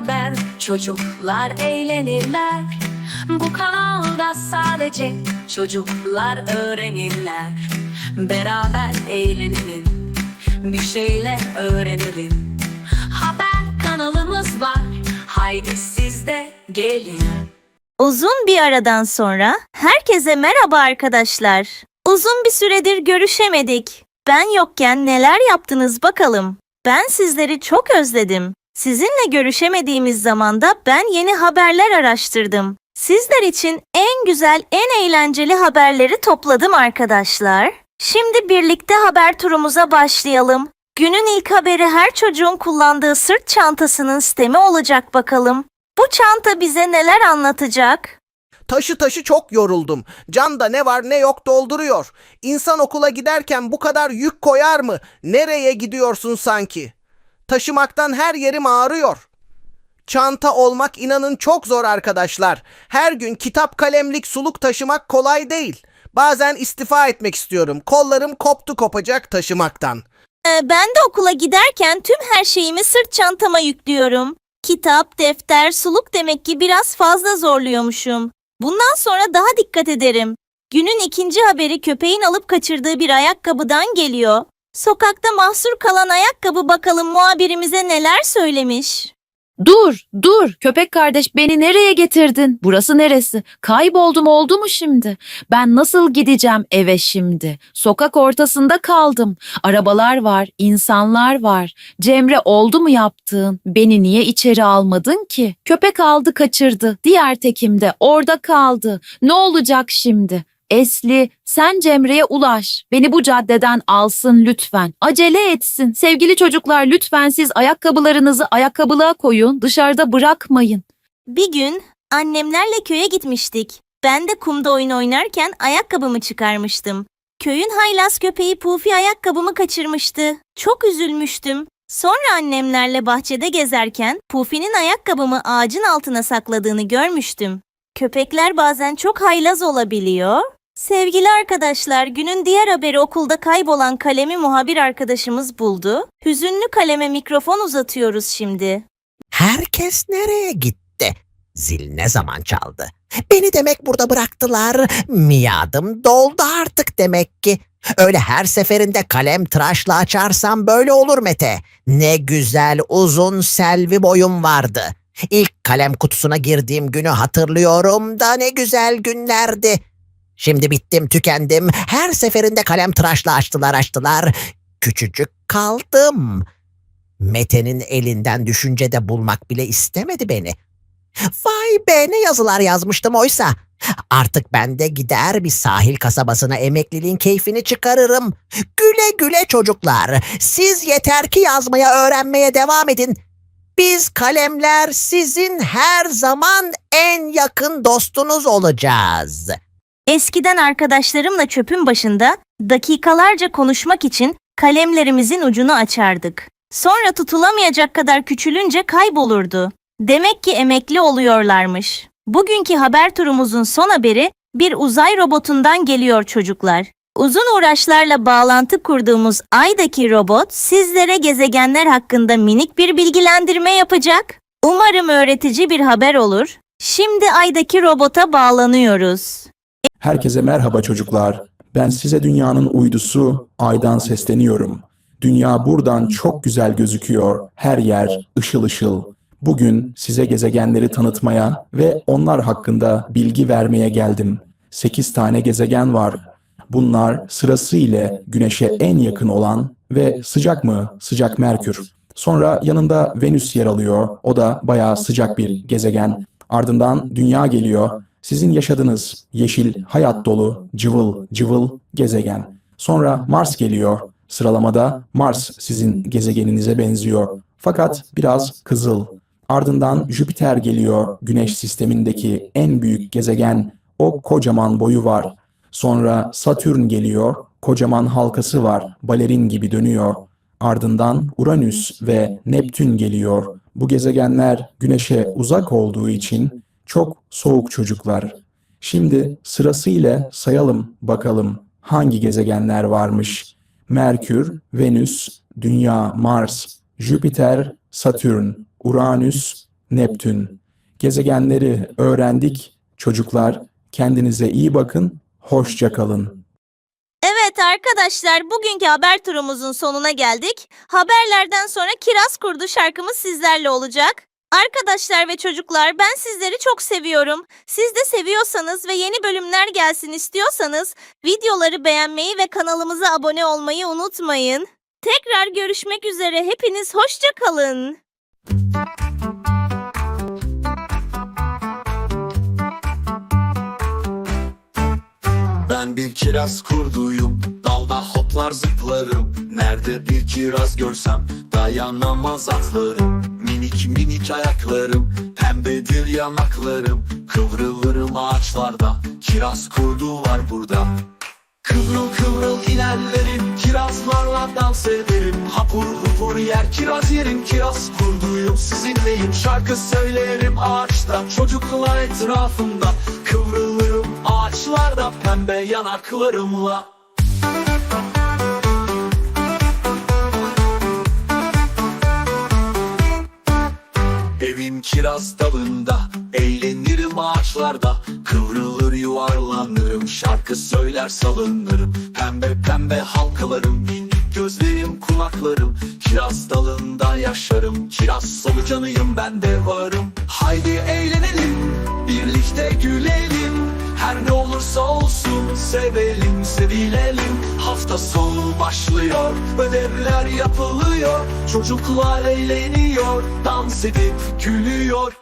haber Çocuklar eğlenirler Bu kanalda sadece Çocuklar öğrenirler Beraber eğlenelim Bir şeyler öğrenelim Haber kanalımız var Haydi siz de gelin Uzun bir aradan sonra herkese merhaba arkadaşlar. Uzun bir süredir görüşemedik. Ben yokken neler yaptınız bakalım. Ben sizleri çok özledim. Sizinle görüşemediğimiz zamanda ben yeni haberler araştırdım. Sizler için en güzel, en eğlenceli haberleri topladım arkadaşlar. Şimdi birlikte haber turumuza başlayalım. Günün ilk haberi her çocuğun kullandığı sırt çantasının sistemi olacak bakalım. Bu çanta bize neler anlatacak? Taşı taşı çok yoruldum. Canda ne var ne yok dolduruyor. İnsan okula giderken bu kadar yük koyar mı? Nereye gidiyorsun sanki? Taşımaktan her yerim ağrıyor. Çanta olmak inanın çok zor arkadaşlar. Her gün kitap kalemlik suluk taşımak kolay değil. Bazen istifa etmek istiyorum. Kollarım koptu kopacak taşımaktan. Ee, ben de okula giderken tüm her şeyimi sırt çantama yüklüyorum. Kitap, defter, suluk demek ki biraz fazla zorluyormuşum. Bundan sonra daha dikkat ederim. Günün ikinci haberi köpeğin alıp kaçırdığı bir ayakkabıdan geliyor. Sokakta mahsur kalan ayakkabı bakalım muhabirimize neler söylemiş. Dur, dur. Köpek kardeş beni nereye getirdin? Burası neresi? Kayboldum oldu mu şimdi? Ben nasıl gideceğim eve şimdi? Sokak ortasında kaldım. Arabalar var, insanlar var. Cemre oldu mu yaptığın? Beni niye içeri almadın ki? Köpek aldı kaçırdı. Diğer tekim de orada kaldı. Ne olacak şimdi? Esli, sen Cemre'ye ulaş. Beni bu caddeden alsın lütfen. Acele etsin. Sevgili çocuklar lütfen siz ayakkabılarınızı ayakkabılığa koyun. Dışarıda bırakmayın. Bir gün annemlerle köye gitmiştik. Ben de kumda oyun oynarken ayakkabımı çıkarmıştım. Köyün haylaz köpeği Pufi ayakkabımı kaçırmıştı. Çok üzülmüştüm. Sonra annemlerle bahçede gezerken Pufi'nin ayakkabımı ağacın altına sakladığını görmüştüm. Köpekler bazen çok haylaz olabiliyor. Sevgili arkadaşlar, günün diğer haberi okulda kaybolan kalemi muhabir arkadaşımız buldu. Hüzünlü kaleme mikrofon uzatıyoruz şimdi. Herkes nereye gitti? Zil ne zaman çaldı? Beni demek burada bıraktılar. Miadım doldu artık demek ki. Öyle her seferinde kalem tıraşla açarsam böyle olur Mete. Ne güzel uzun selvi boyum vardı. İlk kalem kutusuna girdiğim günü hatırlıyorum da ne güzel günlerdi. Şimdi bittim tükendim. Her seferinde kalem tıraşla açtılar açtılar. Küçücük kaldım. Mete'nin elinden düşüncede bulmak bile istemedi beni. Vay be ne yazılar yazmıştım oysa. Artık ben de gider bir sahil kasabasına emekliliğin keyfini çıkarırım. Güle güle çocuklar. Siz yeter ki yazmaya öğrenmeye devam edin. Biz kalemler sizin her zaman en yakın dostunuz olacağız. Eskiden arkadaşlarımla çöpün başında dakikalarca konuşmak için kalemlerimizin ucunu açardık. Sonra tutulamayacak kadar küçülünce kaybolurdu. Demek ki emekli oluyorlarmış. Bugünkü haber turumuzun son haberi bir uzay robotundan geliyor çocuklar. Uzun uğraşlarla bağlantı kurduğumuz Ay'daki robot sizlere gezegenler hakkında minik bir bilgilendirme yapacak. Umarım öğretici bir haber olur. Şimdi Ay'daki robota bağlanıyoruz. Herkese merhaba çocuklar. Ben size dünyanın uydusu Ay'dan sesleniyorum. Dünya buradan çok güzel gözüküyor. Her yer ışıl ışıl. Bugün size gezegenleri tanıtmaya ve onlar hakkında bilgi vermeye geldim. 8 tane gezegen var. Bunlar sırasıyla Güneş'e en yakın olan ve sıcak mı? Sıcak Merkür. Sonra yanında Venüs yer alıyor. O da bayağı sıcak bir gezegen. Ardından Dünya geliyor. Sizin yaşadığınız yeşil, hayat dolu, cıvıl, cıvıl gezegen. Sonra Mars geliyor. Sıralamada Mars sizin gezegeninize benziyor. Fakat biraz kızıl. Ardından Jüpiter geliyor. Güneş sistemindeki en büyük gezegen. O kocaman boyu var. Sonra Satürn geliyor. Kocaman halkası var. Balerin gibi dönüyor. Ardından Uranüs ve Neptün geliyor. Bu gezegenler Güneş'e uzak olduğu için çok soğuk çocuklar. Şimdi sırasıyla sayalım bakalım hangi gezegenler varmış. Merkür, Venüs, Dünya, Mars, Jüpiter, Satürn, Uranüs, Neptün. Gezegenleri öğrendik. Çocuklar kendinize iyi bakın. Hoşça kalın. Evet arkadaşlar bugünkü haber turumuzun sonuna geldik. Haberlerden sonra Kiraz Kurdu şarkımız sizlerle olacak. Arkadaşlar ve çocuklar ben sizleri çok seviyorum. Siz de seviyorsanız ve yeni bölümler gelsin istiyorsanız videoları beğenmeyi ve kanalımıza abone olmayı unutmayın. Tekrar görüşmek üzere hepiniz hoşça kalın. Ben bir kiraz kurduyum Dalda hoplar zıplarım Nerede bir kiraz görsem Dayanamaz atlarım Minik ayaklarım Pembedir yanaklarım. Kıvrılırım ağaçlarda Kiraz kurdu var burada. Kıvrıl kıvrıl ilerlerim Kirazlarla dans ederim. Hapur hupur yer kiraz yerim Kiraz kurduyum. Sizinleyim Şarkı söylerim ağaçta Çocuklar etrafımda. Kıvrılırım ağaçlarda Pembe yanaklarımla kiraz dalında Eğlenirim ağaçlarda. Kıvrılır yuvarlanırım Şarkı söyler salınırım. Pembe pembe halkalarım Minik gözlerim kulaklarım. Kiraz dalında yaşarım Kiraz solucanıyım ben de varım. Haydi eğlenelim Birlikte gülelim. Her ne olursa olsun Sevelim sevilelim. Hafta sonu başlıyor Ödevler yapılıyor Çocuklar eğleniyor Dans edip gülüyor